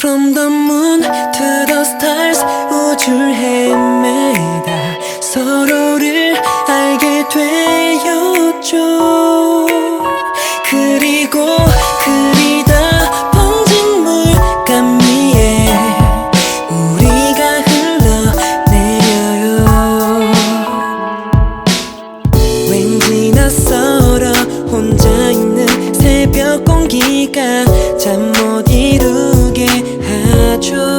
From the moon to the stars 우주를 헤매다. 서로를 알게 되었죠. 그리고 그리다 번진 물감 위에 혼자 있는 새벽 공기가 잠 natural